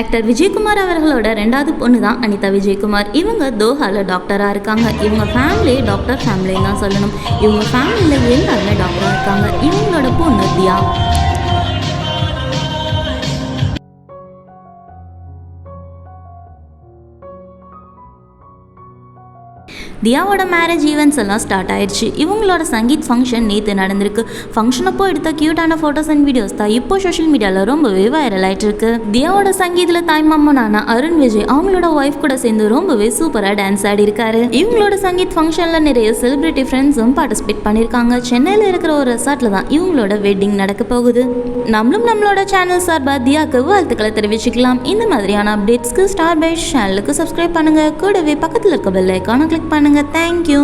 Actor Vijayakumar அவர்களோட ரெண்டாவது பொண்ணு தான் அனிதா விஜயகுமார். இவங்க தோஹாவில் டாக்டராக இருக்காங்க. இவங்க ஃபேமிலி டாக்டர் ஃபேமிலின்னு தான் சொல்லணும். இவங்க ஃபேமிலியில் எல்லாருமே டாக்டராக இருக்காங்க. இவங்களோட பொண்ணு தியா. தியாவோட மேரேஜ் ஈவெண்ட்ஸ் எல்லாம் ஸ்டார்ட் ஆயிடுச்சு இவங்களோட சங்கீத் ஃபங்க்ஷன் நேற்று நடந்திருக்கு. ஃபங்க்ஷன் அப்போ எடுத்த க்யூட்டான ஃபோட்டோஸ் அண்ட் வீடியோஸ் தான் இப்போ சோஷியல் மீடியாவில் ரொம்பவே வைரல் ஆயிட்டு இருக்கு தியாவோட சங்கீத்தில் தாய்மாமனான அருண் விஜய் அவங்களோட ஒய்ஃப் கூட சேர்ந்து ரொம்பவே சூப்பராக டான்ஸ் ஆடி இருக்காரு இவங்களோட சங்கீத் ஃபங்க்ஷனில் நிறைய செலிபிரிட்டி ஃப்ரெண்ட்ஸும் பார்ட்டிசிபேட் பண்ணியிருக்காங்க. சென்னையில் இருக்கிற ஒரு ரெசார்ட்டில் தான் இவங்களோட வெட்டிங் நடக்க போகுது. நம்மளும் நம்மளோட சேனல் சார்பாக தியாக்கு வாழ்த்துக்களை தெரிவிச்சுக்கலாம். இந்த மாதிரியான அப்டேட்ஸ்க்கு ஸ்டார் பை சேனலுக்கு சப்ஸ்கிரைப் பண்ணுங்க. கூடவே பக்கத்தில் இருக்க பெல் ஐக்கானை கிளிக் பண்ணுங்க தேங்க்யூ